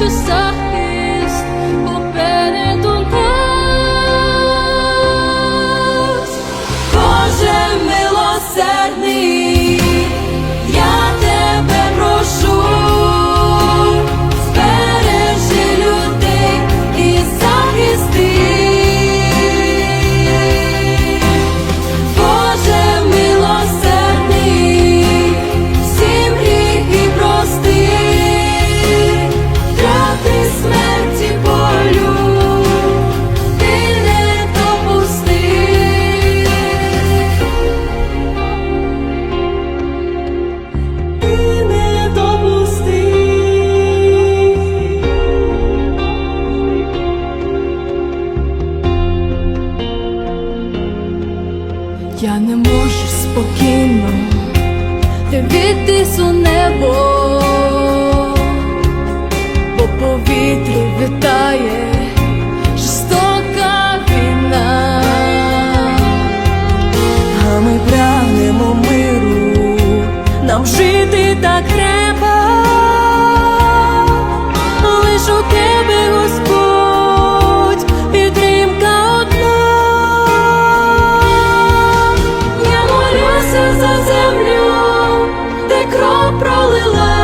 you Я не можу спокійно дивитись у небо, бо повітря вітає жорстока війна, а ми прагнемо миру, нам жити так треба, лиш у тебе Господь пролила.